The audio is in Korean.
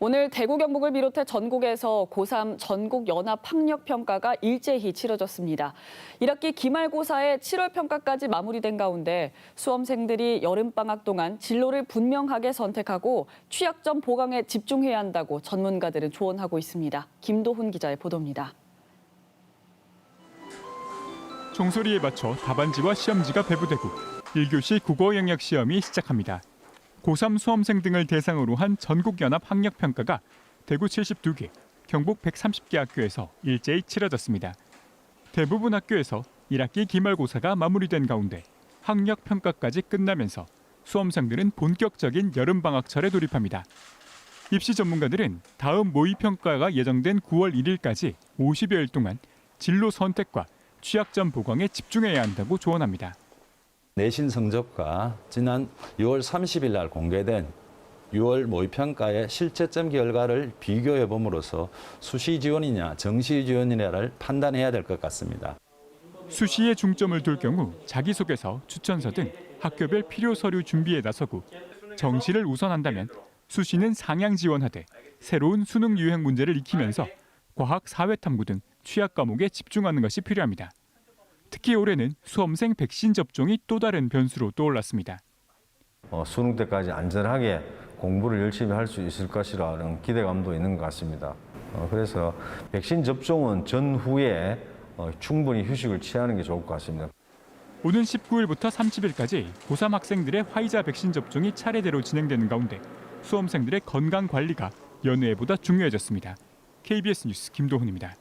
오늘 대구 경북을 비롯해 전국에서 고3 전국 연합 학력 평가가 일제히 치러졌습니다. 1학기 기말고사의 7월 평가까지 마무리된 가운데 수험생들이 여름 방학 동안 진로를 분명하게 선택하고 취약점 보강에 집중해야 한다고 전문가들은 조언하고 있습니다. 김도훈 기자의 보도입니다. 종소리에 맞춰 답안지와 시험지가 배부되고 1교시 국어 영역 시험이 시작합니다. 고3 수험생 등을 대상으로 한 전국연합 학력평가가 대구 72개, 경북 130개 학교에서 일제히 치러졌습니다. 대부분 학교에서 1학기 기말고사가 마무리된 가운데 학력평가까지 끝나면서 수험생들은 본격적인 여름방학철에 돌입합니다. 입시 전문가들은 다음 모의평가가 예정된 9월 1일까지 50여일 동안 진로 선택과 취약점 보강에 집중해야 한다고 조언합니다. 내신 성적과 지난 6월 30일 날 공개된 6월 모의평가의 실제점 결과를 비교해 봄으로써 수시 지원이냐 정시 지원이냐를 판단해야 될 것 같습니다. 수시에 중점을 둘 경우 자기소개서, 추천서 등 학교별 필요 서류 준비에 나서고 정시를 우선한다면 수시는 상향 지원하되 새로운 수능 유형 문제를 익히면서 과학, 사회 탐구 등 취약 과목에 집중하는 것이 필요합니다. 특히 올해는 수험생 백신 접종이 또 다른 변수로 떠올랐습니다. 어, 수능 때까지 안전하게 공부를 열심히 할 수 있을 것이라는 기대감도 있는 것 같습니다. 어, 그래서 백신 접종은 전후에 어, 충분히 휴식을 취하는 게 좋을 것 같습니다. 오는 19일부터 30일까지 고3 학생들의 화이자 백신 접종이 차례대로 진행되는 가운데 수험생들의 건강 관리가 연회보다 중요해졌습니다. KBS 뉴스 김도훈입니다.